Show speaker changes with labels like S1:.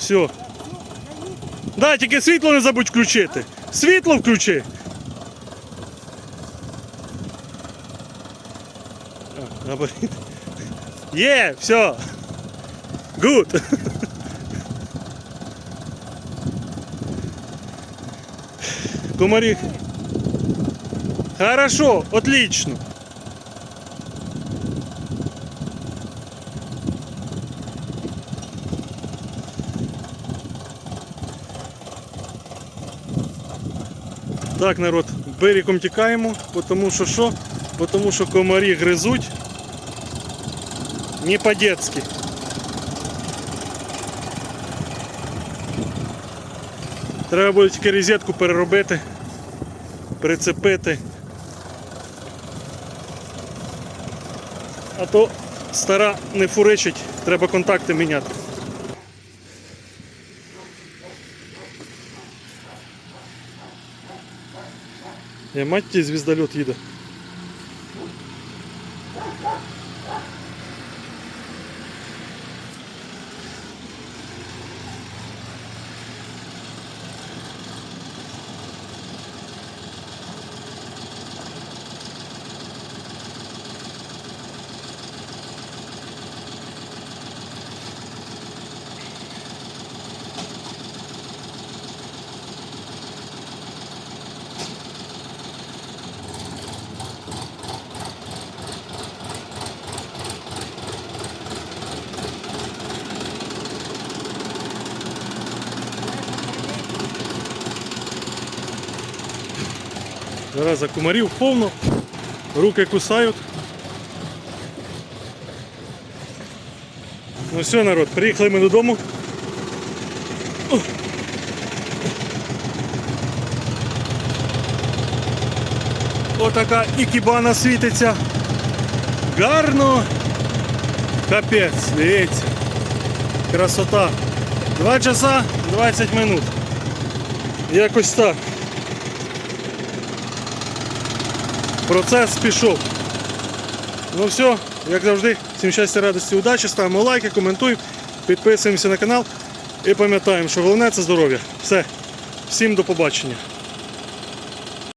S1: Все. Да, тільки світло не забудь включити. Світло включи. А, габарит. Є, все. Гуд. Комарі. Хорошо, отлично. Так, народ, берегом тікаємо, тому що що? Тому що комарі гризуть не по-детськи. Треба буде тільки розетку переробити, прицепити. А то стара не фуричить, треба контакти міняти. Я мать тебе звіздольот їде. Зараза комарів повно, руки кусають. Ну все, народ, приїхали ми додому. О. Отака ікібана світиться. Гарно. Капець, дивіться. Красота. 2 часа 20 минут. Якось так. Процес пішов. Ну все, як завжди, всім щастя, радості, удачі, ставимо лайки, коментуємо, підписуємося на канал і пам'ятаємо, що головне це здоров'я. Все. Всім до побачення.